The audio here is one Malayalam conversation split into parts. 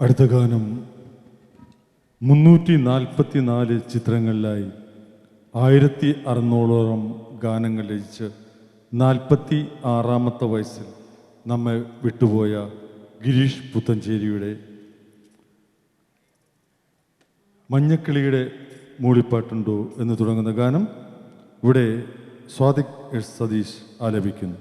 അടുത്ത ഗാനം മുന്നൂറ്റി നാൽപ്പത്തി നാല് ചിത്രങ്ങളിലായി ആയിരത്തി അറുന്നൂറോളം ഗാനങ്ങൾ രചിച്ച് നാൽപ്പത്തി ആറാമത്തെ വയസ്സിൽ നമ്മെ വിട്ടുപോയ ഗിരീഷ് പുത്തഞ്ചേരിയുടെ മഞ്ഞക്കിളിയുടെ മൂളിപ്പാട്ടുണ്ടോ എന്ന് തുടങ്ങുന്ന ഗാനം ഇവിടെ സ്വാതിക് സതീഷ് ആലപിക്കുന്നു.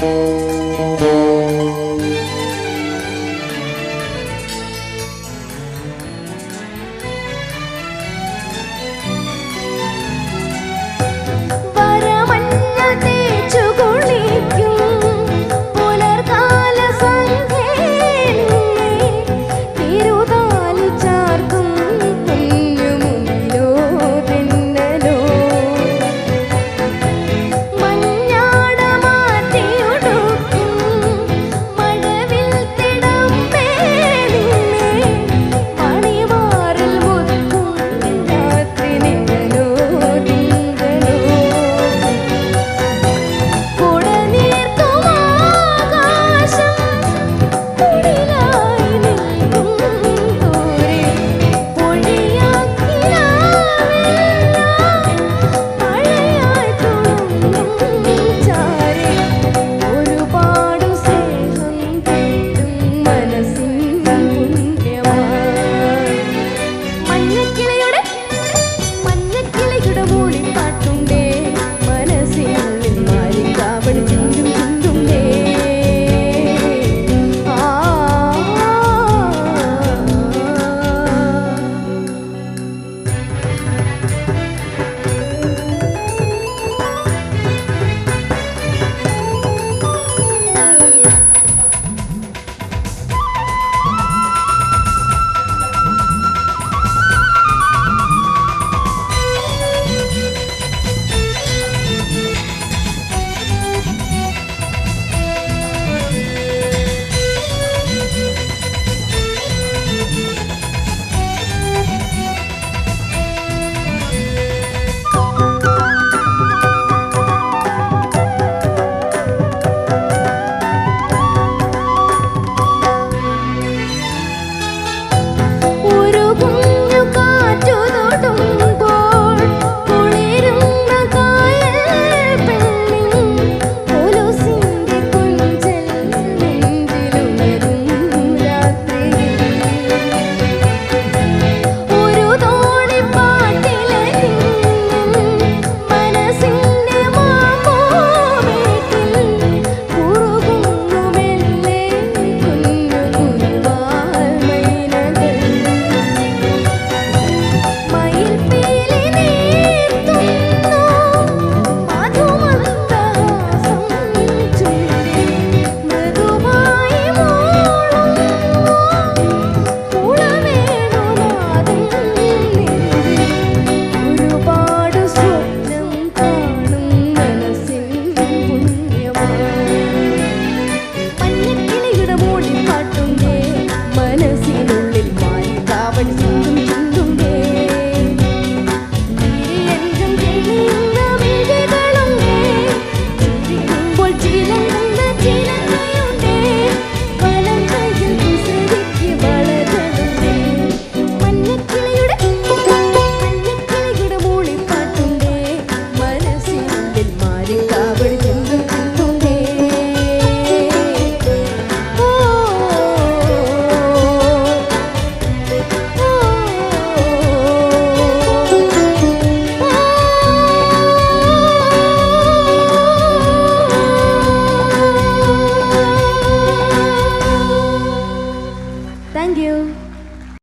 Música